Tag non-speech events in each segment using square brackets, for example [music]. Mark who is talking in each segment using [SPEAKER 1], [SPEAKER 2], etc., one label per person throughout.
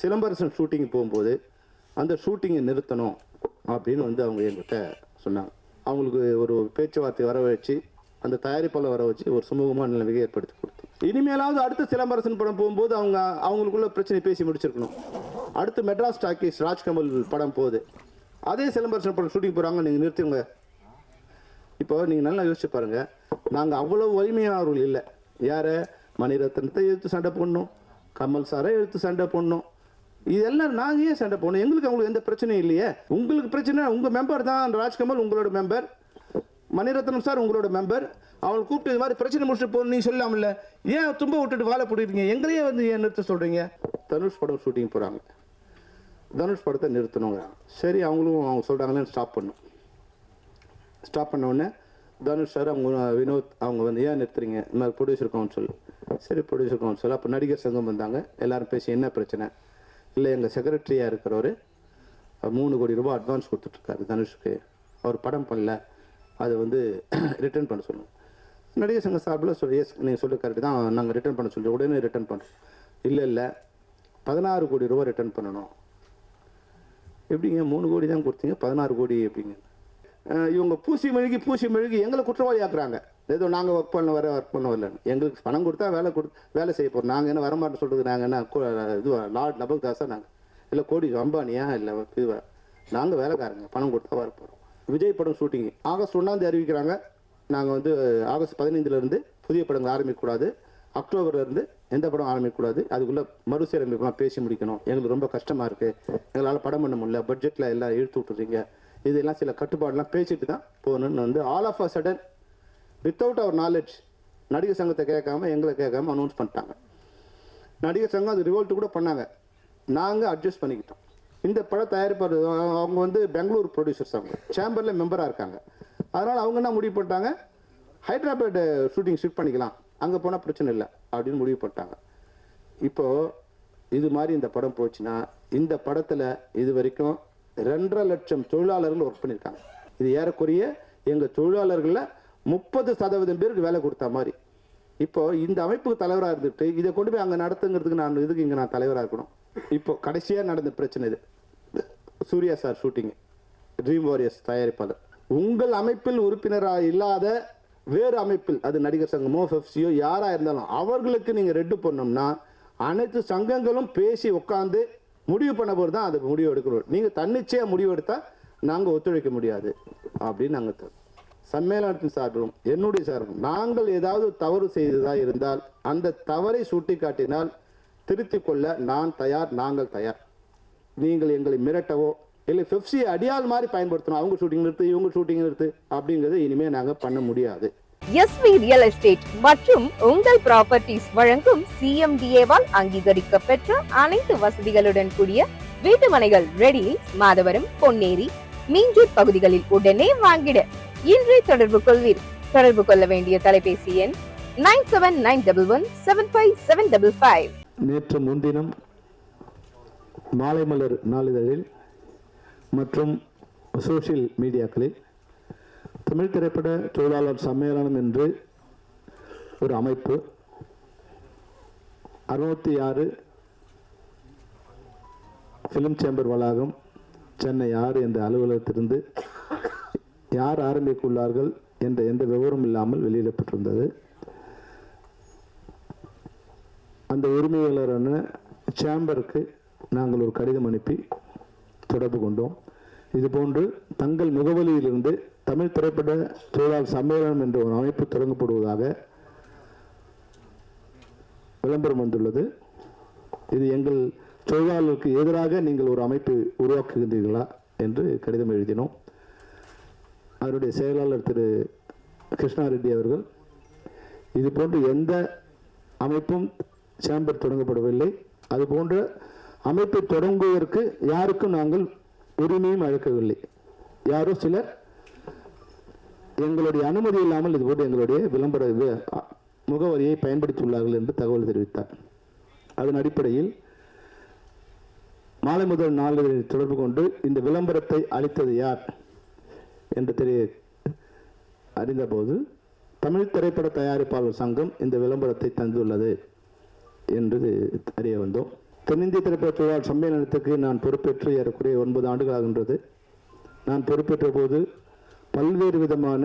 [SPEAKER 1] Silambarasan shooting போகும்போது அந்த ஷூட்டிங்கை நிறுத்தணும் அப்படின்னு வந்து அவங்க என்கிட்ட சொன்னாங்க. அவங்களுக்கு ஒரு பேச்சுவார்த்தை வர வச்சு அந்த தயாரிப்பாளர் வர வச்சு ஒரு சுமூகமான நிலைமையை ஏற்படுத்தி கொடுத்தோம். இனிமேலாவது அடுத்த சிலம்பரசன் படம் போகும்போது அவங்க அவங்களுக்குள்ள பிரச்சனை பேசி முடிச்சிருக்கணும். அடுத்து மெட்ராஸ் டாக்கீஸ் ராஜ்கமல் படம் போகுது. அதே சிலம்பரசன் படம் ஷூட்டிங் போகிறாங்க நீங்கள் நிறுத்துங்க. இப்போ நீங்கள் நல்லா யோசிச்சு பாருங்கள் நாங்கள் அவ்வளோ வலிமையானவர்கள் இல்லை. யாரை? மணிரத்னத்தை எடுத்து சண்டை போடணும். கமல் சாரை எடுத்து சண்டை போடணும். இதெல்லாம் நாங்கள் ஏன் சண்டை போனோம் எங்களுக்கு அவங்களுக்கு எந்த பிரச்சனையும் இல்லையே. உங்களுக்கு பிரச்சனை உங்கள் மெம்பர் தான் ராஜ்கமல் உங்களோட மெம்பர் மணிரத்னம் சார் உங்களோட மெம்பர் அவங்களை கூப்பிட்டு இது மாதிரி பிரச்சனை முடிச்சுட்டு போகணும் நீங்கள் சொல்லாமல்ல ஏன் தும்ப விட்டுட்டு வாழை போட்டுருக்கீங்க எங்களையே வந்து ஏன் நிறுத்த சொல்கிறீங்க தனுஷ் படம் ஷூட்டிங் போகிறாங்க தனுஷ் படத்தை நிறுத்தணுங்க. சரி அவங்களும் அவங்க சொல்கிறாங்களேன்னு ஸ்டாப் பண்ணும் ஸ்டாப் பண்ண உடனே தனுஷ் சார் அவங்க வினோத் அவங்க வந்து ஏன் நிறுத்துறீங்க? இந்த மாதிரி ப்ரொடியூசர் கவுன்சில் சரி ப்ரொடியூசர் கவுன்சில் அப்போ நடிகர் சங்கம் வந்தாங்க. எல்லாரும் பேசி என்ன பிரச்சனை? இல்லை எங்கள் செக்ரட்டரியாக இருக்கிறவர் மூணு கோடி ரூபாய் அட்வான்ஸ் கொடுத்துட்ருக்காரு தனுஷுக்கு. அவர் படம் பண்ணல. அதை வந்து [clears throat] ரிட்டர்ன் பண்ண சொல்லுங்கள் நடிகர் சங்க சார்பில் சொல்லி எஸ் நீங்கள் சொல்லி கரெக்டு தான். நாங்கள் ரிட்டர்ன் பண்ண சொல்லி உடனே ரிட்டர்ன் பண்ணுறோம் இல்லை இல்லை. பதினாறு கோடி ரூபா ரிட்டர்ன் பண்ணணும். எப்படிங்க? மூணு கோடி தான் கொடுத்தீங்க பதினாறு கோடி எப்படிங்க? இவங்க பூசி மெழுகி பூசி மெழுகி எங்களை குற்றவாளி ஆக்குறாங்க. ஏதோ நாங்கள் ஒர்க் பண்ண வர ஒர்க் பண்ண வரல எங்களுக்கு பணம் கொடுத்தா வேலை கொடு வேலை செய்ய போகிறோம் நாங்கள் என்ன வரமாட்டோம் சொல்கிறது நாங்கள் என்ன கு- இதுவா லார்ட் லபக் தாஸா நாங்கள் இல்லை கோடி அம்பானியா இல்லை இதுவா? நாங்கள் வேலைக்காரங்க பணம் கொடுத்தா வர போகிறோம் விஜய் படம் ஷூட்டிங் ஆகஸ்ட் ஒன்றாந்தேதி அறிவிக்கிறாங்க. நாங்கள் வந்து ஆகஸ்ட் பதினைந்துலேருந்து புதிய படங்கள் ஆரம்பிக்கக்கூடாது. அக்டோபர்லேருந்து எந்த படம் ஆரம்பிக்கக்கூடாது. அதுக்குள்ளே மறுசீரமைப்புலாம் பேசி முடிக்கணும். எங்களுக்கு ரொம்ப கஷ்டமாக இருக்குது எங்களால் படம் பண்ண முடியல. பட்ஜெட்டில் எல்லாம் இழுத்து விட்டுறீங்க. இதெல்லாம் சில கட்டுப்பாடுலாம் பேசிட்டு தான் போகணும்னு வந்து all of a sudden without our knowledge நடிகர் சங்கத்தை கேட்காம எங்களை கேட்காம அனௌன்ஸ் பண்ணிட்டாங்க. நடிகர் சங்கம் அது ரிவோல்ட் கூட பண்ணாங்க. நாங்கள் அட்ஜஸ்ட் பண்ணிக்கிட்டோம். இந்த பட தயாரிப்பாளர் அவங்க வந்து பெங்களூர் ப்ரொடியூசர்ஸ் அவங்க. சேம்பரில் மெம்பராக இருக்காங்க. அதனால் அவங்க என்ன முடிவு பண்ணிட்டாங்க? ஹைதராபாத் ஷூட்டிங் ஷிஃப்ட் பண்ணிக்கலாம். அங்கே போனால் பிரச்சனை இல்லை அப்படின்னு முடிவு பண்ணிட்டாங்க. இப்போது இது மாதிரி இந்த படம் போச்சுன்னா இந்த படத்தில் இது வரைக்கும் ரெண்டரை லட்சம் தொழிலாளர்கள் ஒர்க் பண்ணியிருக்காங்க. இது ஏறக்குறைய எங்கள் தொழிலாளர்களில் முப்பது சதவீதம் பேருக்கு வேலை கொடுத்த மாதிரி. இப்போ இந்த அமைப்புக்கு தலைவராக இருந்துட்டு இதை கொண்டு போய் அங்கே நடத்துங்கிறதுக்கு நான் இதுக்கு இங்கே நான் தலைவராக இருக்கணும். இப்போ கடைசியாக நடந்த பிரச்சனை இது. Suriya sir shooting dream warriors தயாரிப்பாளர். உங்கள் அமைப்பில் உறுப்பினராக இல்லாத வேறு அமைப்பில் அது நடிகர் சங்கமோ ஃபெஃப்சியோ யாராக இருந்தாலும் அவர்களுக்கு நீங்கள் ரெட்டு பண்ணோம்னா அனைத்து சங்கங்களும் பேசி உட்காந்து முடிவு பண்ண போது தான் அது முடிவு எடுக்கணும். நீங்கள் தன்னிச்சையாக முடிவு எடுத்தால் நாங்கள் ஒத்துழைக்க முடியாது. அப்படின்னு நாங்கள் சம்மேளனத்தின் சார்பிலும் என்னுடைய சார்பிலும் நாங்கள் ஏதாவது தவறு செய்ததா இருந்தால் அந்த தவறை சுட்டிக்காட்டினால் திருத்திக் கொள்ள நான் தயார் நாங்கள் தயார். நீங்கள் எங்களை மிரட்டவோ இல்லை பெப்சியை அடியாள் மாதிரி பயன்படுத்தணும் அவங்க ஷூட்டிங் நிறுத்து இவங்க ஷூட்டிங் நிறுத்து அப்படிங்கிறது இனிமேல் நாங்கள் பண்ண முடியாது.
[SPEAKER 2] எஸ்வி ரியல் எஸ்டேட் மற்றும் உங்கள் ப்ராப்பர்ட்டிஸ் வழங்கும் சிஎம்டிஏவால் அங்கீகரிக்க பெற்ற அனைத்து வசதிகளுடன் கூடிய வீட்டுமனைகள் ரெடியில் மாதவரம் பொன்னேரி மீஞ்சூர் பகுதிகளில் உடனே வாங்கிட. இன்றே தொடர்பு கொள்வீர். தொடர்பு கொள்ள வேண்டிய தொலைபேசி எண் nine seven nine double one seven five seven double five.
[SPEAKER 1] நேற்று முன்தினம் மாலைமலர் நாளிதழில் மற்றும் சோசியல் மீடியாக்களில் தமிழ் திரைப்பட தொழிலாளர் சம்மேளனம் என்று ஒரு அமைப்பு அறுபத்தி ஆறு ஃபிலிம் சேம்பர் வளாகம் சென்னை ஆறு என்ற அலுவலகத்திலிருந்து யார் ஆரம்பிக்க உள்ளார்கள் என்ற எந்த விவரம் இல்லாமல் வெளியிடப்பட்டிருந்தது அந்த உரிமையாளரான சேம்பருக்கு நாங்கள் ஒரு கடிதம் அனுப்பி தொடர்பு கொண்டோம். இதுபோன்று தங்கள் முகவலியிலிருந்து தமிழ் திரைப்பட தொழிலாளர் சம்மேளனம் என்ற ஒரு அமைப்பு தொடங்கப்படுவதாக விளம்பரம் வந்துள்ளது. இது எங்கள் தொழிலாளர்களுக்கு எதிராக நீங்கள் ஒரு அமைப்பு உருவாக்குகின்றீர்களா என்று கடிதம் எழுதினோம். அவருடைய செயலாளர் திரு கிருஷ்ணா ரெட்டி அவர்கள். இது போன்று எந்த அமைப்பும் சேம்பர் தொடங்கப்படவில்லை. அதுபோன்ற அமைப்பை தொடங்குவதற்கு யாருக்கும் நாங்கள் உரிமையும் அழைக்கவில்லை. யாரோ சிலர் எங்களுடைய அனுமதி இல்லாமல் இதுபோன்று எங்களுடைய விளம்பர முகவரியை பயன்படுத்தியுள்ளார்கள் என்று தகவல் தெரிவித்தார். அதன் அடிப்படையில் மாலை முதல் நாளில் தொடர்பு கொண்டு இந்த விளம்பரத்தை அளித்தது யார்? என்று தெரிய அறிந்தபோது தமிழ் திரைப்பட தயாரிப்பாளர் சங்கம் இந்த விளம்பரத்தை தந்துள்ளது என்று அறிய வந்தோம். தென்னிந்திய திரைப்பட தொழிலாளர் சம்மேளனத்துக்கு நான் பொறுப்பேற்று ஏறக்குறைய ஒன்பது ஆண்டுகள் ஆகின்றது. நான் பொறுப்பேற்ற போது பல்வேறு விதமான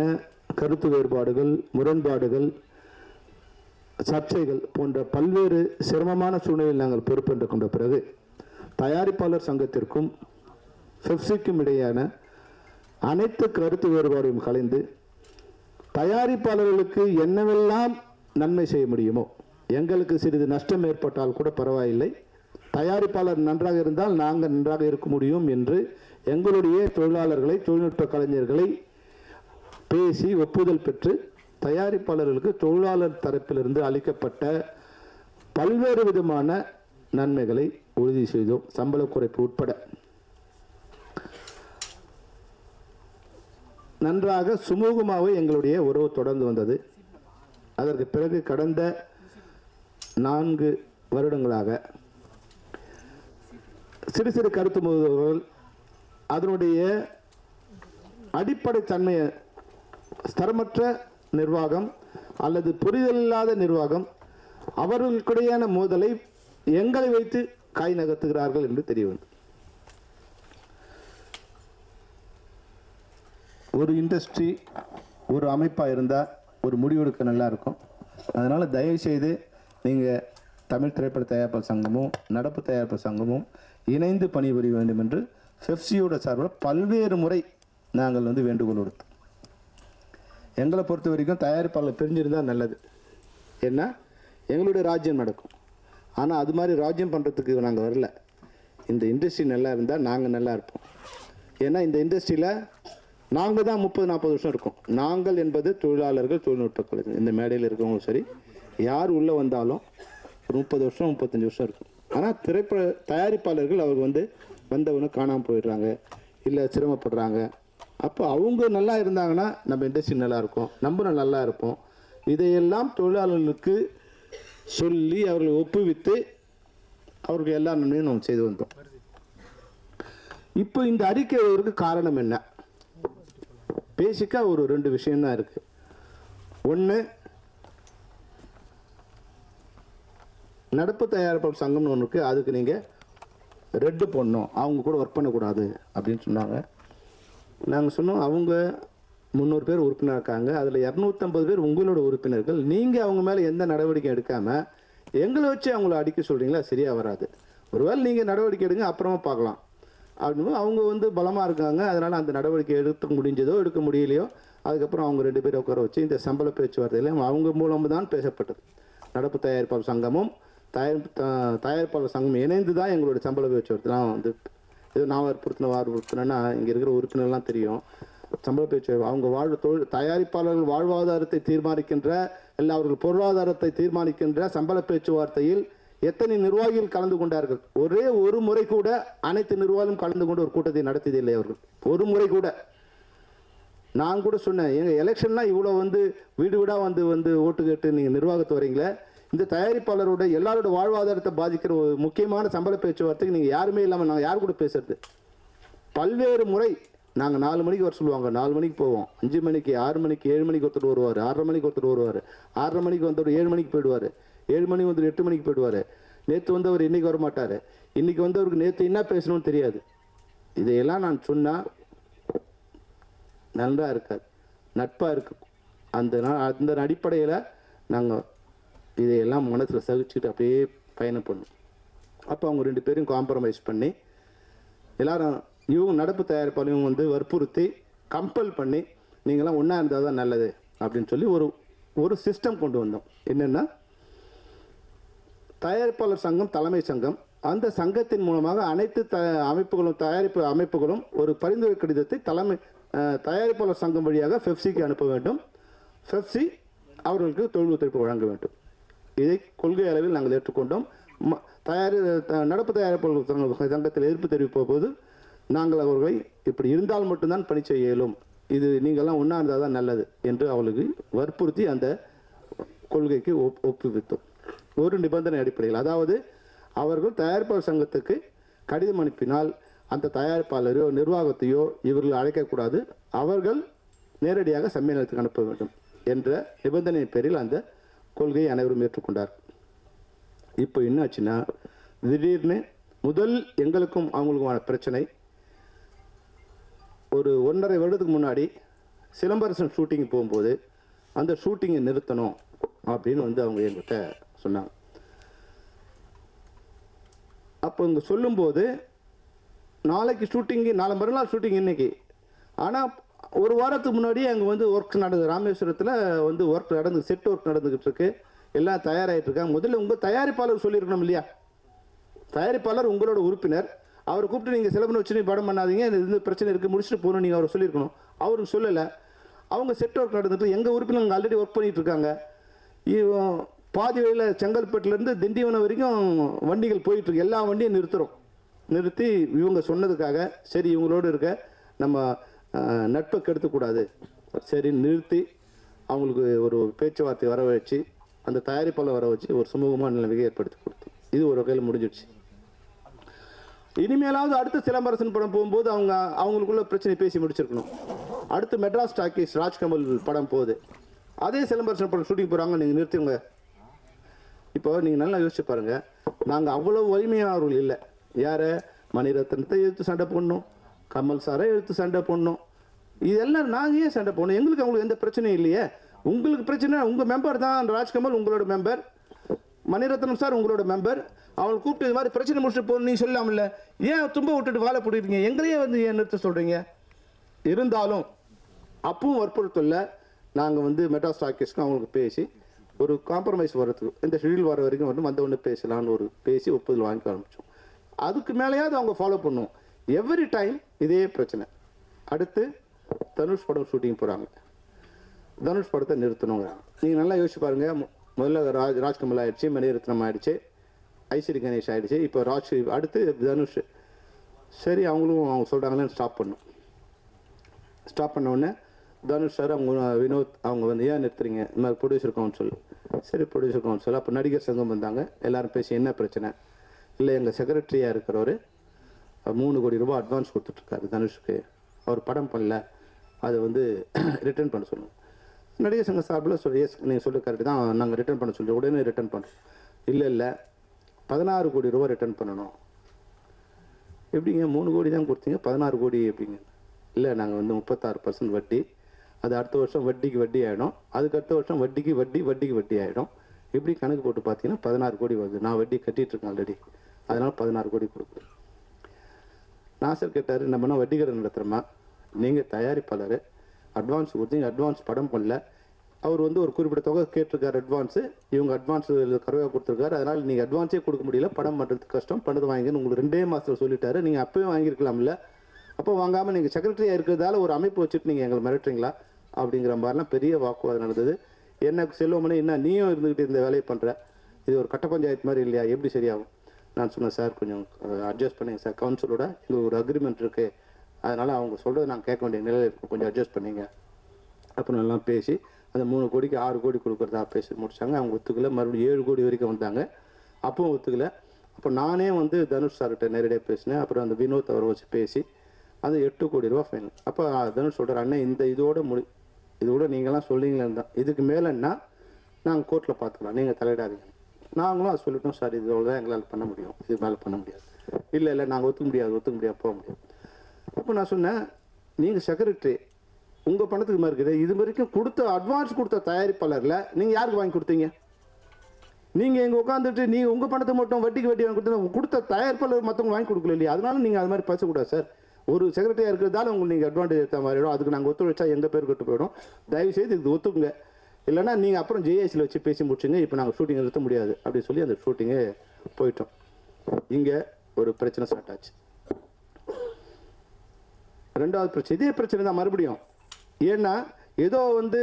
[SPEAKER 1] கருத்து வேறுபாடுகள் முரண்பாடுகள் சர்ச்சைகள் போன்ற பல்வேறு சிரமமான சூழ்நிலையில் நாங்கள் பொறுப்பேற்றுக் கொண்ட பிறகு தயாரிப்பாளர் சங்கத்திற்கும் பெப்சிக்கும் இடையான அனைத்து கருத்து வேறுபாடையும் கலைந்து தயாரிப்பாளர்களுக்கு என்னவெல்லாம் நன்மை செய்ய முடியுமோ எங்களுக்கு சிறிது நஷ்டம் ஏற்பட்டால் கூட பரவாயில்லை. தயாரிப்பாளர் நன்றாக இருந்தால் நாங்கள் நன்றாக இருக்க முடியும் என்று எங்களுடைய தொழிலாளர்களை தொழில்நுட்ப கலைஞர்களை பேசி ஒப்புதல் பெற்று தயாரிப்பாளர்களுக்கு தொழிலாளர் தரப்பிலிருந்து அளிக்கப்பட்ட பல்வேறு விதமான நன்மைகளை உறுதி செய்தோம். சம்பள குறைப்பு உட்பட. நன்றாக சுமூகமாக எங்களுடைய உறவு தொடர்ந்து வந்தது. அதற்கு பிறகு கடந்த நான்கு வருடங்களாக சிறு சிறு கருத்து மோதல்கள் அதனுடைய அடிப்படை தன்மையை ஸ்தரமற்ற நிர்வாகம் அல்லது புரிதல் இல்லாத நிர்வாகம் அவர்களுக்கிடையான மோதலை எங்களை வைத்து காய் நகர்த்துகிறார்கள் என்று தெரிய வேண்டும் ஒரு இண்டஸ்ட்ரி ஒரு அமைப்பாக இருந்தால் ஒரு முடிவெடுக்க நல்லா இருக்கும் அதனால் தயவுசெய்து நீங்கள் தமிழ் திரைப்பட தயாரிப்பாளர் சங்கமும் நடப்பு தயாரிப்பாளர் சங்கமும் இணைந்து பணிபுரிய வேண்டும் என்று ஃபெஃப்சியோட சார்பில் பல்வேறு முறை நாங்கள் வந்து வேண்டுகோள் கொடுத்தோம் எங்களை பொறுத்த வரைக்கும் தயாரிப்பாளர் பிரிஞ்சிருந்தால் நல்லது. ஏன்னா எங்களுடைய ராஜ்யம் நடக்கும். ஆனால் அது மாதிரி ராஜ்யம் பண்ணுறதுக்கு நாங்கள் வரல. இந்த இண்டஸ்ட்ரி நல்லா இருந்தால் நாங்கள் நல்லா இருப்போம். ஏன்னா இந்த இண்டஸ்ட்ரியில் நாங்கள் தான் முப்பது நாற்பது வருஷம் இருக்கோம். நாங்கள் என்பது தொழிலாளர்கள் தொழில்நுட்ப கலைஞர் இந்த மேடையில் இருக்கவங்களும் சரி யார் உள்ளே வந்தாலும் ஒரு முப்பது வருஷம் முப்பத்தஞ்சு வருஷம் இருக்கும். ஆனால் திரைப்பட தயாரிப்பாளர்கள் அவங்க வந்து வந்தவொன்னே காணாமல் போயிடுறாங்க இல்லை சிரமப்படுறாங்க. அப்போ அவங்க நல்லா இருந்தாங்கன்னா நம்ம இண்டஸ்ட்ரி நல்லா இருக்கும். நம்ம நல்லா இருப்போம். இதையெல்லாம் தொழிலாளர்களுக்கு சொல்லி அவர்களை ஒப்புவித்து அவருக்கு எல்லா நன்மையும் நம்ம செய்து வந்தோம். இப்போ இந்த அறிக்கை காரணம் என்ன? பேசிக்காக ஒரு ரெண்டு விஷயந்தான் இருக்குது ஒன்று நடப்பு தயாரிப்பாளர் சங்கம்னு ஒன்று இருக்குது அதுக்கு நீங்கள் ரெட்டு போடணும். அவங்க கூட ஒர்க் பண்ணக்கூடாது அப்படின்னு சொன்னாங்க. நாங்கள் சொன்னோம் அவங்க முந்நூறு பேர் உறுப்பினர் இருக்காங்க. அதில் இரநூத்தம்பது பேர் உங்களோட உறுப்பினர்கள். நீங்கள் அவங்க மேலே எந்த நடவடிக்கை எடுக்காமல் எங்களை வச்சு அவங்கள அடிக்க சொல்கிறீங்களா சரியாக வராது. ஒருவேளை நீங்கள் நடவடிக்கை எடுங்க அப்புறமா பார்க்கலாம். அப்படின்னு அவங்க வந்து பலமாக இருக்காங்க. அதனால் அந்த நடவடிக்கை எடுக்க முடிஞ்சதோ எடுக்க முடியலையோ அதுக்கப்புறம் அவங்க ரெண்டு பேரும் உட்கார வச்சு இந்த சம்பள பேச்சுவார்த்தையில் அவங்க மூலம் தான் பேசப்பட்டது. நடப்பு தயாரிப்பாளர் சங்கமும் தயாரிப்பு த- தயாரிப்பாளர் சங்கம் இணைந்து தான் எங்களோட சம்பள பேச்சுவார்த்தைலாம் வந்து ஏதோ நான் வற்புறுத்தின வற்புறுத்தினேன்னா இங்கே இருக்கிற உறுப்பினர்லாம் தெரியும். சம்பள பேச்சு அவங்க வாழ் தொழில் தயாரிப்பாளர்கள் வாழ்வாதாரத்தை தீர்மானிக்கின்ற இல்லை அவர்கள் பொருளாதாரத்தை தீர்மானிக்கின்ற சம்பள பேச்சுவார்த்தையில் எத்தனை நிர்வாகிகள் கலந்து கொண்டார்கள்? ஒரே ஒரு முறை கூட அனைத்து நிர்வாகிகளும் கலந்து கொண்டு ஒரு கூட்டத்தை நடத்தியதில்லை அவர்கள். ஒரு முறை கூட. நான் கூட சொன்னேன் எங்க எலெக்ஷன்லாம் இவ்வளோ வந்து வீடு வீடாக வந்து வந்து ஓட்டு கேட்டு நீங்கள் நிர்வாகத்து வரீங்களே? இந்த தயாரிப்பாளரோட எல்லாரோட வாழ்வாதாரத்தை பாதிக்கிற ஒரு முக்கியமான சம்பள பேச்சுவார்த்தைக்கு நீங்கள் யாருமே இல்லாமல் நாங்கள் யார் கூட பேசுறது? பல்வேறு முறை நாங்கள் நாலு மணிக்கு வர சொல்லுவாங்க. நாலு மணிக்கு போவோம். அஞ்சு மணிக்கு ஆறு மணிக்கு ஏழு மணிக்கு ஒருத்தர் வருவார். ஆறரை மணிக்கு ஒருத்தர் வருவார். ஆறரை மணிக்கு வந்தவர் ஏழு மணிக்கு போயிடுவார். ஏழு மணிக்கு வந்து எட்டு மணிக்கு போயிடுவார். நேற்று வந்தவர் இன்றைக்கி வர மாட்டார் வந்து வந்தவருக்கு நேற்று என்ன பேசணும்னு தெரியாது. இதையெல்லாம் நான் சொன்னால் நல்லா இருக்காது. நட்பாக இருக்கும். அந்த அந்த அடிப்படையில் நாங்கள் இதையெல்லாம் மனசில் சகிச்சுட்டு அப்படியே பயணம் பண்ணோம். அப்போ அவங்க ரெண்டு பேரும் காம்ப்ரமைஸ் பண்ணி எல்லாரும் இவங்க நடப்பு தயாரிப்பாளையும் வந்து வற்புறுத்தி கம்பல் பண்ணி நீங்களாம் ஒன்றா இருந்தால் தான் நல்லது அப்படின்னு சொல்லி ஒரு ஒரு சிஸ்டம் கொண்டு வந்தோம். என்னென்னா தயாரிப்பாளர் சங்கம் தலைமை சங்கம். அந்த சங்கத்தின் மூலமாக அனைத்து த அமைப்புகளும் தயாரிப்பு அமைப்புகளும் ஒரு பரிந்துரை கடிதத்தை தலைமை தயாரிப்பாளர் சங்கம் வழியாக ஃபெப்சிக்கு அனுப்ப வேண்டும். ஃபெப்சி அவர்களுக்கு தொழில் ஒத்துழைப்பு வழங்க வேண்டும். இதை கொள்கை அளவில் நாங்கள் ஏற்றுக்கொண்டோம். ம- தயாரி நடப்பு தயாரிப்பாளர் சங்க- சங்கத்தில் எதிர்ப்பு தெரிவிப்ப போது நாங்கள் அவர்களை இப்படி இருந்தால் மட்டும்தான் பணி செய்ய இயலும். இது நீங்கள்லாம் ஒன்றா இருந்தால் தான் நல்லது என்று அவர்களுக்கு வற்புறுத்தி அந்த கொள்கைக்கு ஒப்புவித்தோம். ஒரு நிபந்தனை அடிப்படையில். அதாவது அவர்கள் தயாரிப்பாளர் சங்கத்துக்கு கடிதம் அனுப்பினால் அந்த தயாரிப்பாளரையோ நிர்வாகத்தையோ இவர்கள் அழைக்கக்கூடாது. அவர்கள் நேரடியாக சம்மேளனத்துக்கு அனுப்ப வேண்டும் என்ற நிபந்தனையின் பேரில் அந்த கொள்கையை அனைவரும் ஏற்றுக்கொண்டார். இப்போ என்னாச்சுன்னா திடீர்னு முதல் எங்களுக்கும் அவங்களுக்குமான பிரச்சனை. ஒரு ஒன்றரை வருடத்துக்கு முன்னாடி சிலம்பரசன் ஷூட்டிங் போகும்போது அந்த ஷூட்டிங்கை நிறுத்தணும் அப்படின்னு வந்து அவங்க எங்கிட்ட சொன்னாங்க அப்போ இங்கே சொல்லும்போது நாளைக்கு ஷூட்டிங்கு நாளை மறுநாள் ஷூட்டிங் இன்றைக்கி ஆனால் ஒரு வாரத்துக்கு முன்னாடியே அங்கே வந்து ஒர்க் நடந்தது. ராமேஸ்வரத்தில் வந்து ஒர்க் நடந்து செட் ஒர்க் நடந்துக்கிட்டு இருக்கு. எல்லாம் தயாராகிட்டு இருக்காங்க. முதல்ல உங்கள் தயாரிப்பாளர் சொல்லியிருக்கணும் இல்லையா? தயாரிப்பாளர் உங்களோட உறுப்பினர். அவரை கூப்பிட்டு நீங்கள் செலவு வச்சு படம் பண்ணாதீங்க. இது இந்த பிரச்சனை இருக்குது முடிச்சுட்டு போகணும் நீங்கள் அவர் சொல்லியிருக்கணும். அவருக்கு சொல்லலை. அவங்க செட் ஒர்க் நடந்துட்டு எங்கள் உறுப்பினர் அங்கே ஆல்ரெடி ஒர்க் பண்ணிகிட்டு இருக்காங்க. பாதி வழியில் செங்கல்பட்டுலேருந்து திண்டிவனம் வரைக்கும் வண்டிகள் போயிட்டுருக்கு. எல்லா வண்டியும் நிறுத்துகிறோம் நிறுத்தி இவங்க சொன்னதுக்காக சரி இவங்களோடு இருக்க நம்ம நட்பை கெடுத்துக்கூடாது சரி நிறுத்தி அவங்களுக்கு ஒரு பேச்சுவார்த்தை வர வச்சு அந்த தயாரிப்பாளர் வர வச்சு ஒரு சுமூகமான நிலைமையை ஏற்படுத்தி கொடுத்தோம். இது ஒரு வகையில் முடிஞ்சிடுச்சு. இனிமேலாவது அடுத்த சிலம்பரசன் படம் போகும்போது அவங்க அவங்களுக்குள்ள பிரச்சனை பேசி முடிச்சிருக்கணும். அடுத்து மெட்ராஸ் டாக்கீஸ் ராஜ்கமல் படம் போகுது. அதே சிலம்பரசன் படம் ஷூட்டிங் போகிறாங்க நீங்கள் நிறுத்துங்க இப்போ நீங்கள் நல்லா யோசிச்சு பாருங்க. நாங்கள் அவ்வளோ வலிமையானவர்கள் இல்லை. யாரை? மணிரத்னத்தை எடுத்து சண்டை போடணும். கமல் சாரை எடுத்து சண்டை போடணும். இதெல்லாம் நாங்கள் ஏன் சண்டை போடணும்? எங்களுக்கு அவங்களுக்கு எந்த பிரச்சனையும் இல்லையே. உங்களுக்கு பிரச்சனை உங்கள் மெம்பர் தான் ராஜ்கமல் உங்களோட மெம்பர் மணிரத்னம் சார் உங்களோட மெம்பர் அவங்களை கூப்பிட்டு இது மாதிரி பிரச்சனை முடிச்சுட்டு போகணும் நீ சொல்லாமல்ல ஏன் தும்ப விட்டுட்டு வாழை போட்டுருக்கீங்க எங்களையே வந்து ஏன் நிறுத்த சொல்கிறீங்க இருந்தாலும் அப்பவும் வற்புறுத்தல நாங்கள் வந்து மெட்ராஸ் ஸ்டாக்கிஸ்க்கு அவங்களுக்கு பேசி ஒரு காம்ப்ரமைஸ் வர்றதுக்கு இந்த ஷெடியூல் வர வரைக்கும் வந்து வந்த ஒன்று பேசலாம்னு ஒரு பேசி ஒப்புதல் வாங்கி ஆரம்பித்தோம் அதுக்கு மேலேயாவது அவங்க ஃபாலோ பண்ணும் எவ்ரி டைம் இதே பிரச்சனை. அடுத்து தனுஷ் படம் ஷூட்டிங் போகிறாங்க தனுஷ் படத்தை நிறுத்தணுங்க நீங்கள் நல்லா யோசிச்சு பாருங்க. முதல்ல ராஜ் ராஜ்கமல் ஆயிடுச்சு மணிரத்னம் ஆயிடுச்சு ஐஸ்வரி கணேஷ் ஆயிடுச்சு இப்போ ராஜ் அடுத்து தனுஷ். சரி அவங்களும் அவங்க சொல்கிறாங்களேன்னு ஸ்டாப் பண்ணும். ஸ்டாப் பண்ண உடனே தனுஷ் சார் அவங்க வினோத் அவங்க வந்து ஏன் நிறுத்துறீங்க? இந்த மாதிரி ப்ரொடியூசர் கவுன்சில் சரி ப்ரொடியூசர் கவுன்சில் அப்போ நடிகர் சங்கம் வந்தாங்க. எல்லாரும் பேசி என்ன பிரச்சனை? இல்லை எங்கள் செக்ரட்டரியாக இருக்கிறவர் மூணு கோடி ரூபாய் அட்வான்ஸ் கொடுத்துட்ருக்காரு தனுஷ்க்கு. அவர் படம் பண்ணல. அதை வந்து [clears throat] ரிட்டர்ன் பண்ண சொல்லுங்க நடிகர் சங்க சார்பில் சொல்லி எஸ் நீங்கள் சொல்லி கரெக்டு தான். நாங்கள் ரிட்டர்ன் பண்ண சொல்லி உடனே ரிட்டர்ன் பண்ணுறோம் இல்லை இல்லை. பதினாறு கோடி ரூபாய் ரிட்டர்ன் பண்ணணும். எப்படிங்க? மூணு கோடி தான் கொடுத்தீங்க. பதினாறு கோடி எப்படிங்க? இல்லை நாங்கள் வந்து முப்பத்தாறு பர்சன்ட் வட்டி. அது அடுத்த வருஷம் வட்டிக்கு வட்டி ஆகிடும் அதுக்கு அடுத்த வருஷம் வட்டிக்கு வட்டி வட்டிக்கு வட்டி ஆகிடும் இப்படி கணக்கு போட்டு பார்த்தீங்கன்னா பதினாறு கோடி வருது. நான் வட்டி கட்டிட்டு இருக்கேன் ஆல்ரெடி அதனால பதினாறு கோடி கொடுக்குறேன் நாசர் கேட்டார் நம்ம வட்டி கடை நடத்துகிறோமா நீங்கள் தயாரிப்பாளர். அட்வான்ஸ் கொடுத்தீங்க. அட்வான்ஸ் படம் பண்ணல. அவர் வந்து ஒரு குறிப்பிட்ட தொகை கேட்டிருக்காரு அட்வான்ஸு இவங்க அட்வான்ஸ் கருவாக கொடுத்துருக்காரு. அதனால் நீங்கள் அட்வான்ஸே கொடுக்க முடியல. படம் பண்ணுறதுக்கு கஷ்டம். பண்ணது வாங்கின்னு உங்களுக்கு ரெண்டே மாதத்தில் சொல்லிட்டாரு. நீங்கள் அப்போயும் வாங்கியிருக்கலாம்ல. அப்போ வாங்காமல் நீங்கள் செக்ரட்டரியாக இருக்கிறதால ஒரு அமைப்பு வச்சுட்டு நீங்கள் எங்களை மிரட்டுறீங்களா? அப்படிங்கிற மாதிரிலாம் பெரிய வாக்குவாதம் நடந்தது. எனக்கு செல்வமணி என்ன நீயும் இருந்துக்கிட்டு இந்த வேலையை பண்ணுற இது ஒரு கட்ட பஞ்சாயத்து மாதிரி இல்லையா? எப்படி சரியாகும்? நான் சொன்னேன் சார் கொஞ்சம் அட்ஜஸ்ட் பண்ணுங்க சார். கவுன்சிலோட எங்களுக்கு ஒரு அக்ரிமெண்ட் இருக்குது அதனால் அவங்க சொல்கிறத நாங்கள் கேட்க வேண்டிய நிலையில் இருக்கும். கொஞ்சம் அட்ஜஸ்ட் பண்ணிங்க. அப்புறம் எல்லாம் பேசி அந்த மூணு கோடிக்கு ஆறு கோடி கொடுக்குறதா பேசி முடிச்சாங்க. அவங்க ஒத்துக்கல. மறுபடியும் ஏழு கோடி வரைக்கும் வந்தாங்க. அப்பவும் ஒத்துக்கல. அப்போ நானே வந்து தனுஷ் சார்கிட்ட நேரடியாக பேசினேன். அப்புறம் அந்த வினோத் அவரை வச்சு பேசி அது எட்டு கோடி ரூபா ஃபைனல் அப்போ தனுஷ் சொல்கிறார் அண்ணன் இந்த இதோட முடி இதோட நீங்களாம் சொல்லிங்களேன் தான். இதுக்கு மேலேன்னா நாங்கள் கோர்ட்டில் பார்த்துக்கலாம் நீங்கள் தலையிடாதீங்க. நாங்களும் அதை சொல்லிட்டோம் சார். இது தான் எங்களால் பண்ண முடியும். இது மேலே பண்ண முடியாது. இல்லை இல்லை. நாங்கள் ஒத்துக்க முடியாது. ஒத்துக்க முடியாது. போக முடியாது. அப்போ நான் சொன்னேன் நீங்கள் செக்ரட்டரி உங்கள் பணத்துக்கு மாதிரி இருக்குது. இது வரைக்கும் கொடுத்த அட்வான்ஸ் கொடுத்த தயாரிப்பாளரில் நீங்கள் யாருக்கு வாங்கி கொடுத்தீங்க? நீங்கள் எங்கள் உட்காந்துட்டு நீங்கள் உங்கள் பணத்தை மட்டும் வட்டிக்கு வட்டி வாங்கி கொடுத்தா கொடுத்த தயாரிப்பாளர் மற்றவங்க வாங்கி கொடுக்கல இல்லையா அதனால நீங்கள் அது மாதிரி பேசக்கூடாது சார். ஒரு செக்ரட்டரியாக இருக்கிறதால உங்களுக்கு நீங்கள் அட்வான்டேஜ் எடுத்த மாதிரி அதுக்கு நாங்கள் ஒத்துழைச்சா எங்கள் பேர் கட்டு போயிடும். தயவு செய்து இது ஒத்துக்குங்க. இல்லைன்னா நீங்கள் அப்புறம் ஜேஏசியில் வச்சு பேசி முடிச்சுங்க. இப்போ நாங்கள் ஷூட்டிங் நிறுத்த முடியாது. அப்படின்னு சொல்லி அந்த ஷூட்டிங்கே போயிட்டோம். இங்கே ஒரு பிரச்சனை ஸ்டார்ட் ஆச்சு. ரெண்டாவது பிரச்சனை. இதே பிரச்சனை தான் மறுபடியும். ஏன்னா ஏதோ வந்து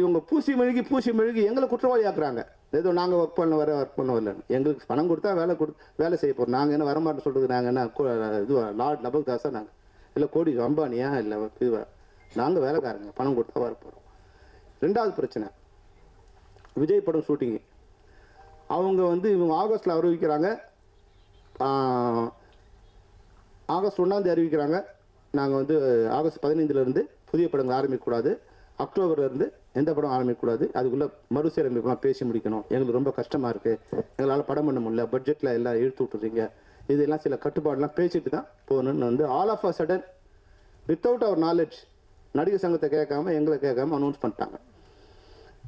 [SPEAKER 1] இவங்க பூசி மெழுகி பூசி மெழுகி எங்களை குற்றவாளி ஆக்குறாங்க. ஏதோ நாங்கள் ஒர்க் பண்ண வர ஒர்க் பண்ண வரல எங்களுக்கு பணம் கொடுத்தா வேலை கொடு வேலை செய்ய போகிறோம் நாங்கள் என்ன வரமாட்டோம் சொல்கிறது நாங்கள் என்ன கோ- இதுவா லார்ட் லபக் தாஸா நாங்கள் இல்லை கோடி அம்பானியா இல்லை இதுவா. நாங்கள் வேலைக்காரங்க பணம் கொடுத்தா வர போகிறோம் ரெண்டாவது பிரச்சனை. விஜய் படம் ஷூட்டிங்கு அவங்க வந்து இவங்க ஆகஸ்ட்டில் அறிவிக்கிறாங்க. ஆகஸ்ட் ஒன்றாந்தேதி அறிவிக்கிறாங்க. நாங்கள் வந்து ஆகஸ்ட் பதினைந்துலேருந்து புதிய படங்கள் ஆரம்பிக்கக்கூடாது. அக்டோபர்லேருந்து எந்த படம் ஆரம்பிக்கக்கூடாது. அதுக்குள்ளே மறுசீரமைப்புலாம் பேசி முடிக்கணும். எங்களுக்கு ரொம்ப கஷ்டமாக இருக்குது எங்களால் படம் பண்ண முடியல. பட்ஜெட்டில் எல்லாம் இழுத்து விட்டுறீங்க. இதெல்லாம் சில கட்டுப்பாடுலாம் பேசிட்டு தான் போகணுன்னு வந்து all of a sudden without our knowledge நடிகர் சங்கத்தை கேட்காம எங்களை கேட்காம அனௌன்ஸ் பண்ணிட்டாங்க.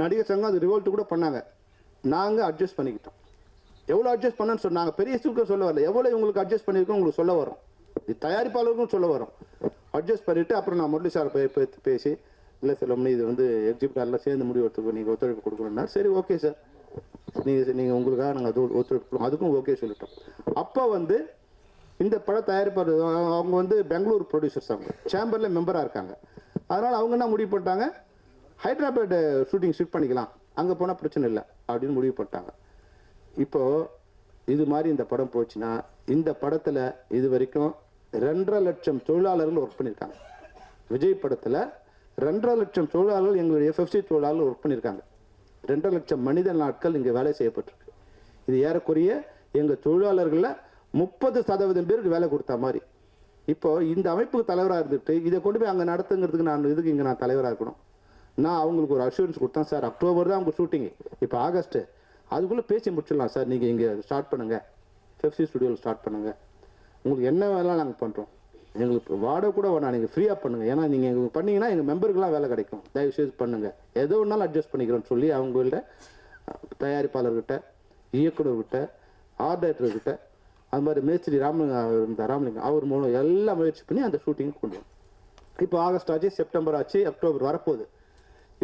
[SPEAKER 1] நடிகர் சங்கம் அது ரிவோல்ட்டு கூட பண்ணாங்க. நாங்கள் அட்ஜஸ்ட் பண்ணிக்கிட்டோம். எவ்வளோ அட்ஜஸ்ட் பண்ணன்னு சொன்னாங்க பெரிய ஸ்டூக்கு சொல்ல வரல. எவ்வளோ இவங்களுக்கு அட்ஜஸ்ட் பண்ணியிருக்கோம் உங்களுக்கு சொல்ல வரும் இது தயாரிப்பாளருக்கும் சொல்ல வரும் அட்ஜஸ்ட் பண்ணிவிட்டு அப்புறம் நான் முரளி சார் பேசி இல்லை செல்வம்னு இது வந்து எக்ஸிபிட்டாரில் சேர்ந்து முடிவு எடுத்துக்கோ நீங்கள் ஒத்துழைப்பு கொடுக்கணும்னா சரி ஓகே சார். நீங்கள் நீங்கள் உங்களுக்காக நாங்கள் அது ஒத்துழைப்பு கொடுக்கணும். அதுக்கும் ஓகே சொல்லிட்டோம். அப்போ வந்து இந்த பட தயாரிப்பாளர் அவங்க- வந்து பெங்களூர் ப்ரொடியூசர்ஸ் அவங்க. சேம்பரில் மெம்பராக இருக்காங்க. அதனால் அவங்க என்ன முடிவு பண்ணிட்டாங்க? ஹைதராபாத் ஷூட்டிங் ஷிஃப்ட் பண்ணிக்கலாம். அங்கே போனால் பிரச்சனை இல்லை அப்படின்னு முடிவு பண்ணிட்டாங்க. இப்போது இது மாதிரி இந்த படம் போச்சுன்னா இந்த படத்தில் இது வரைக்கும் ரெண்டரை லட்சம் தொழிலாளர்கள் ஒர்க் பண்ணியிருக்காங்க. விஜய் படத்தில் ரெண்டரை லட்சம் தொழிலாளர்கள் எங்களுடைய எஃப்எஃப்சி தொழிலாளர்கள் ஒர்க் பண்ணியிருக்காங்க. ரெண்டரை லட்சம் மனித நாட்கள் இங்கே வேலை செய்யப்பட்டிருக்கு. இது ஏறக்குறைய எங்கள் தொழிலாளர்களில் முப்பது சதவீதம் பேருக்கு வேலை கொடுத்த மாதிரி. இப்போ இந்த அமைப்புக்கு தலைவராக இருந்துட்டு இதை கொண்டு போய் அங்கே நடத்துங்கிறதுக்கு நான் இதுக்கு இங்கே நான் தலைவராக இருக்கணும்? நான் அவங்களுக்கு ஒரு அஷூரன்ஸ் கொடுத்தேன் சார். அக்டோபர் தான் அவங்க ஷூட்டிங்கு இப்போ ஆகஸ்ட்டு. அதுக்குள்ளே பேசி முடிச்சிடலாம் சார். நீங்கள் இங்கே ஸ்டார்ட் பண்ணுங்கள் ஃபெஃப்சி ஸ்டுடியோவில் ஸ்டார்ட் பண்ணுங்கள் உங்களுக்கு என்ன வேலை நாங்கள் பண்ணுறோம் எங்களுக்கு வாடகை கூட வேணாம். நீங்கள் ஃப்ரீயாக பண்ணுங்கள் ஏன்னா நீங்கள் எங்களுக்கு பண்ணீங்கன்னா எங்கள் மெம்பருக்குலாம் வேலை கிடைக்கும். தயவு செய்து பண்ணுங்கள் எதோ ஒன்றாலும் அட்ஜஸ்ட் பண்ணிக்கிறோன்னு சொல்லி அவங்கள்ட்ட தயாரிப்பாளர்கிட்ட இயக்குனர்கிட்ட ஆர்ட் டைரக்டர்கிட்ட அது மாதிரி மேஸ்திரி ராமலிங்கம் இருந்தார் ராமலிங்கம் அவர் மூலம் எல்லாம் முயற்சி பண்ணி அந்த ஷூட்டிங் கொண்டு இப்போ ஆகஸ்ட் ஆச்சு செப்டம்பர் ஆச்சு அக்டோபர் வரப்போகுது.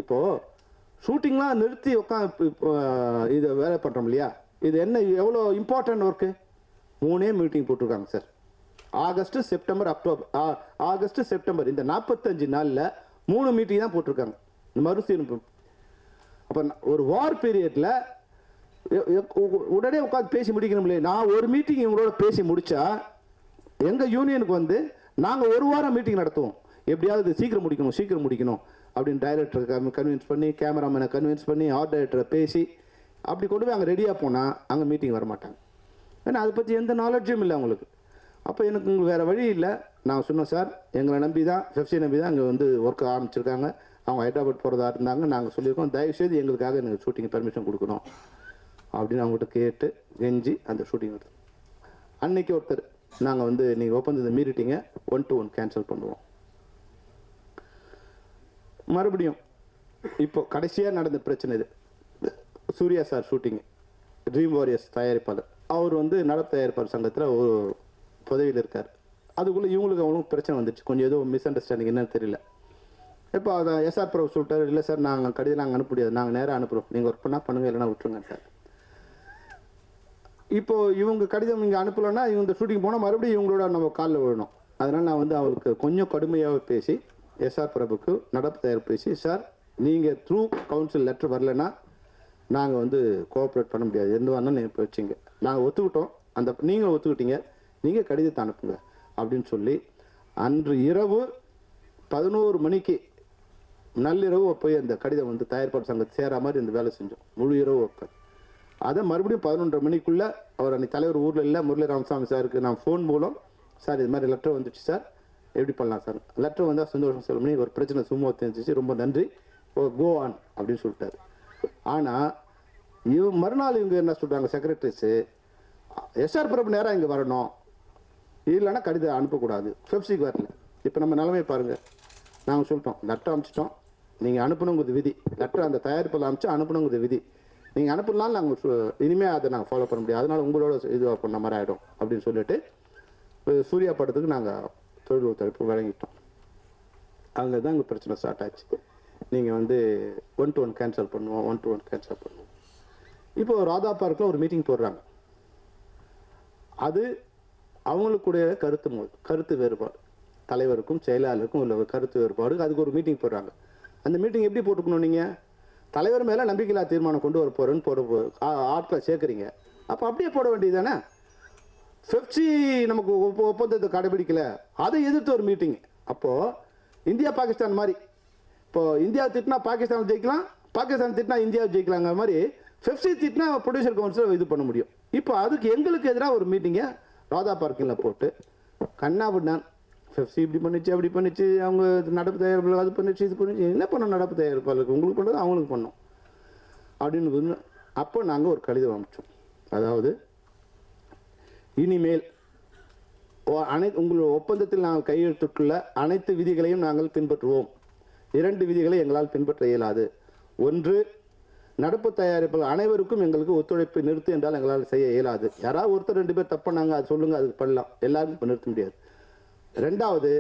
[SPEAKER 1] இப்போது ஷூட்டிங்லாம் நிறுத்தி உட்காந்து இதை வேலை பண்ணுறோம் இல்லையா? இது என்ன எவ்வளோ இம்பார்ட்டன்ட் ஒர்க்கு மூணே மீட்டிங் போட்டிருக்காங்க சார் ஆகஸ்ட் செப்டம்பர் அக்டோபர் ஆ- ஆகஸ்ட் செப்டம்பர் இந்த நாற்பத்தஞ்சு நாளில் மூணு மீட்டிங் தான் போட்டிருக்காங்க. இந்த மறுசீரமைப்பு அப்போ ஒரு வார் பீரியடில் உடனே உட்காந்து பேசி முடிக்கணும்ல. நான் ஒரு மீட்டிங் இவங்களோட பேசி முடித்தா எங்கள் யூனியனுக்கு வந்து நாங்கள் ஒரு வாரம் மீட்டிங் நடத்துவோம். எப்படியாவது சீக்கிரம் முடிக்கணும் சீக்கிரம் முடிக்கணும் அப்படின்னு டைரக்டர் கன்வின்ஸ் பண்ணி கேமராமேனை கன்வின்ஸ் பண்ணி ஆர்ட் டைரக்டரை பேசி அப்படி கொண்டு போய் அங்கே ரெடியாக போனால் அங்கே மீட்டிங் வர மாட்டாங்க. ஏன்னா அதை பற்றி எந்த நாலேஜும் இல்லை அவங்களுக்கு. அப்போ எனக்கு உங்களுக்கு வேறு வழி இல்லை. நான் சொன்னேன் சார் எங்களை நம்பி தான் ஃபெஃப்சி நம்பி தான் இங்கே வந்து ஒர்க் ஆரம்பிச்சிருக்காங்க. அவங்க ஹைதராபாத் போகிறதா இருந்தாங்க நாங்கள் சொல்லியிருக்கோம். தயவுசெய்து எங்களுக்காக எனக்கு ஷூட்டிங் பெர்மிஷன் கொடுக்கணும். அப்படின்னு அவங்ககிட்ட கேட்டு கெஞ்சி அந்த ஷூட்டிங் எடுத்து அன்னைக்கு ஒருத்தர் நாங்கள் வந்து நீங்கள் ஒப்பந்தத்தை மீறிட்டீங்க ஒன் டு ஒன் கேன்சல் பண்ணுவோம். மறுபடியும் இப்போ கடைசியாக நடந்த பிரச்சனை இது. Suriya sir shooting dream warriors தயாரிப்பாளர். அவர் வந்து நடப்பு தயாரிப்பாளர் சங்கத்தில் ஒரு பதவியில் இருக்கார். அதுக்குள்ளே இவங்களுக்கு அவங்களுக்கு பிரச்சனை வந்துச்சு கொஞ்சம் ஏதோ மிஸ் அண்டர்ஸ்டாண்டிங் என்னன்னு தெரியல. இப்போ அதை எஸ்ஆர் பிரபு சொல்லிட்டாரு இல்லை சார் நாங்கள் கடிதம் நாங்கள் அனுப்ப முடியாது. நாங்கள் நேராக அனுப்புகிறோம் நீங்கள் ஒர்க் பண்ணால் பண்ணுங்க இல்லைன்னா விட்டுருங்கன்ட்டார் இப்போது இவங்க கடிதம் இங்கே அனுப்பலைன்னா இவங்க ஷூட்டிங் போனால் மறுபடியும் இவங்களோட நம்ம காலில் விழணும். அதனால் நான் வந்து அவருக்கு கொஞ்சம் கடுமையாக பேசி எஸ்ஆர் பிரபுக்கு நடப்பு தயார் பேசி சார் நீங்கள் த்ரூ கவுன்சில் லெட்டர் வரலன்னா நாங்கள் வந்து கோஆப்ரேட் பண்ண முடியாது. எந்த வரணும் நீங்கள் இப்போ வச்சிங்க. நாங்கள் ஒத்துக்கிட்டோம். அந்த நீங்கள் ஒத்துக்கிட்டீங்க. நீங்கள் கடிதத்தை அனுப்புங்க அப்படின்னு சொல்லி அன்று இரவு பதினோரு மணிக்கு நள்ளிரவு போய் அந்த கடிதம் வந்து தயார்பாடு சங்கத்தை சேரா மாதிரி இந்த வேலை செஞ்சோம். முழு இரவு வைப்பேன் அதை மறுபடியும் பதினொன்றரை மணிக்குள்ள அவர் அன்னைக்கு தலைவர் ஊரில் இல்லை முரளி ராமசாமி சாருக்கு நான் ஃபோன் மூலம் சார் இது மாதிரி லெட்டர் வந்துச்சு சார். எப்படி பண்ணலாம் சார்? லெட்டர் வந்தால் சந்தோஷம் சொல்லணும் ஒரு பிரச்சனை சும்மா தெரிஞ்சிச்சு. ரொம்ப நன்றி. ஓ கோ ஆன் அப்படின்னு சொல்லிட்டாரு. ஆனால் இவ மறுநாள் இவங்க என்ன சொல்கிறாங்க செக்ரட்டரிஸு எஸ்ஆர் பிரபு நேராக இங்கே வரணும். இல்லைன்னா கடிதம் அனுப்பக்கூடாது. ஃபெப்சிக்கு வரல இப்போ நம்ம நிலமையை பாருங்கள் நாங்கள் சொல்லிட்டோம் லெட்டர் அனுப்பிச்சிட்டோம். நீங்கள் அனுப்பணுங்கிறது விதி. லெட்டர் அந்த தயாரிப்பில் அனுப்பிச்சு அனுப்பணுங்கிறது விதி. நீங்கள் அனுப்பலாம் நாங்கள் இனிமேல் அதை நாங்கள் ஃபாலோ பண்ண முடியாது. அதனால உங்களோட இதுவாக பண்ண மாதிரி ஆகிடும் அப்படின்னு சொல்லிட்டு சூர்யா படத்துக்கு நாங்கள் தொழில் ஒத்துழைப்பு வழங்கிட்டோம். அங்கே தான் எங்கள் பிரச்சனை ஸ்டார்ட் ஆச்சு. நீங்கள் வந்து ஒன் டு ஒன் கேன்சல் பண்ணுவோம் ஒன் டு ஒன் கேன்சல் பண்ணுவோம். இப்போ ராதா பார்க்கில் ஒரு மீட்டிங் போடுறாங்க. அது அவங்களுக்குடைய கருத்து மோ கருத்து வேறுபாடு தலைவருக்கும் செயலாளருக்கும் உள்ள கருத்து வேறுபாடு. அதுக்கு ஒரு மீட்டிங் போடுறாங்க. அந்த மீட்டிங் எப்படி போட்டுக்கணும் நீங்கள் தலைவர் மேலே நம்பிக்கையில்லா தீர்மானம் கொண்டு வர போகிறேன்னு போட ஆட்களை சேர்க்குறீங்க. அப்போ அப்படியே போட வேண்டியது தானே ஃபெப்சி நமக்கு ஒப்ப- ஒப்பந்தத்தை கடைபிடிக்கல. அதை எதிர்த்து ஒரு மீட்டிங் அப்போது இந்தியா பாகிஸ்தான் மாதிரி. இப்போது இந்தியா திட்டினா பாகிஸ்தான் ஜெயிக்கலாம் பாகிஸ்தான் திட்டினா இந்தியாவை ஜெயிக்கலாங்கிற மாதிரி ஃபெப்சி திட்டினா ப்ரொடியூசர் கவுன்சில் இது பண்ண முடியும். இப்போ அதுக்கு எங்களுக்கு எதிராக ஒரு மீட்டிங்கை ராதா பார்க்கிங்கில் போட்டு கண்ணாபின்னான் பெப்சி இப்படி பண்ணிச்சு அப்படி பண்ணிச்சு அவங்க நடப்பு தயாரிப்பாளர் அது பண்ணிச்சு இது பண்ணிச்சு என்ன பண்ணோம் நடப்பு தயாரிப்பாளருக்கு உங்களுக்கு பண்ணது அவங்களுக்கு பண்ணோம். அப்படின்னு அப்போ நாங்கள் ஒரு கடிதம் அனுப்பிச்சோம். அதாவது இனிமேல் ஓ- அனை உங்களோட ஒப்பந்தத்தில் நாங்கள் கையெழுத்துட்டுள்ள அனைத்து விதிகளையும் நாங்கள் பின்பற்றுவோம். இரண்டு விதிகளை எங்களால் பின்பற்ற இயலாது. ஒன்று நடப்பு தயாரிப்பில் அனைவருக்கும் எங்களுக்கு ஒத்துழைப்பு நிறுத்து என்றால் எங்களால் செய்ய இயலாது. யாராவது ஒருத்தர் ரெண்டு பேர் நாங்கள் அது சொல்லுங்க அதுக்கு பண்ணலாம். எல்லாருக்கும் இப்போ நிறுத்த முடியாது. ரெண்டாவது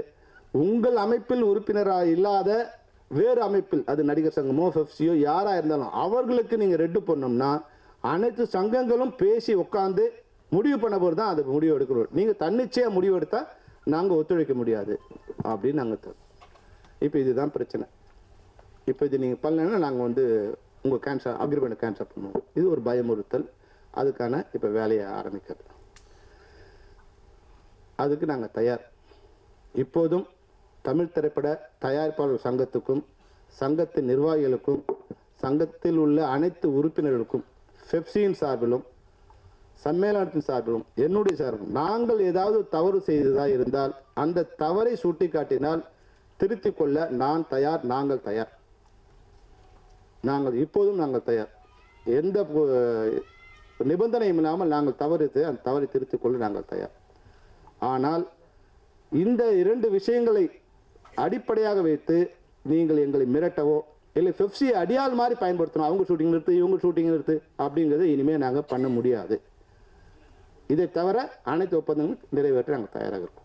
[SPEAKER 1] உங்கள் அமைப்பில் உறுப்பினராக இல்லாத வேறு அமைப்பில் அது நடிகர் சங்கமோ ஃபெஃப்சியோ யாராக இருந்தாலும் அவர்களுக்கு நீங்கள் ரெட்டு பண்ணோம்னா அனைத்து சங்கங்களும் பேசி உட்காந்து முடிவு பண்ண போது தான் அது முடிவு எடுக்கணும். நீங்கள் தன்னிச்சையாக முடிவு எடுத்தால் நாங்கள் ஒத்துழைக்க முடியாது. அப்படின்னு நாங்கள் த- இப்போ இதுதான் பிரச்சனை. இப்போ இது நீங்கள் பண்ணலைன்னா நாங்கள் வந்து உங்கள் கேன்சல் அக்ரிமெண்ட் கேன்சல் பண்ணுவோம் இது ஒரு பயமுறுத்தல். அதுக்கான இப்போ வேலையை ஆரம்பிக்கிறது. அதுக்கு நாங்கள் தயார். இப்போதும் தமிழ் திரைப்பட தயாரிப்பாளர் சங்கத்துக்கும் சங்கத்தின் நிர்வாகிகளுக்கும் சங்கத்தில் உள்ள அனைத்து உறுப்பினர்களுக்கும் ஃபெப்சியின் சார்பிலும் சம்மேளனத்தின் சார்பிலும் என்னுடைய சார்பிலும் நாங்கள் ஏதாவது தவறு செய்ததா இருந்தால் அந்த தவறை சுட்டிக்காட்டினால் திருத்திக் கொள்ள நான் தயார் நாங்கள் தயார். நாங்கள் இப்போதும் நாங்கள் தயார். எந்த நிபந்தனையும் இல்லாமல் நாங்கள் தவறித்து அந்த தவறை திருத்திக்கொள்ள நாங்கள் தயார். ஆனால் இந்த இரண்டு விஷயங்களை அடிப்படையாக வைத்து நீங்கள் எங்களை மிரட்டவோ இல்லை பெப்சி அடியாள் மாதிரி பயன்படுத்தணும் அவங்க ஷூட்டிங் நிறுத்து இவங்க ஷூட்டிங் நிறுத்து அப்படிங்கிறது இனிமேல் நாங்கள் பண்ண முடியாது. இதை தவிர அனைத்து ஒப்பந்தங்களும் நிறைவேற்ற நாங்கள் தயாராக இருக்கோம்.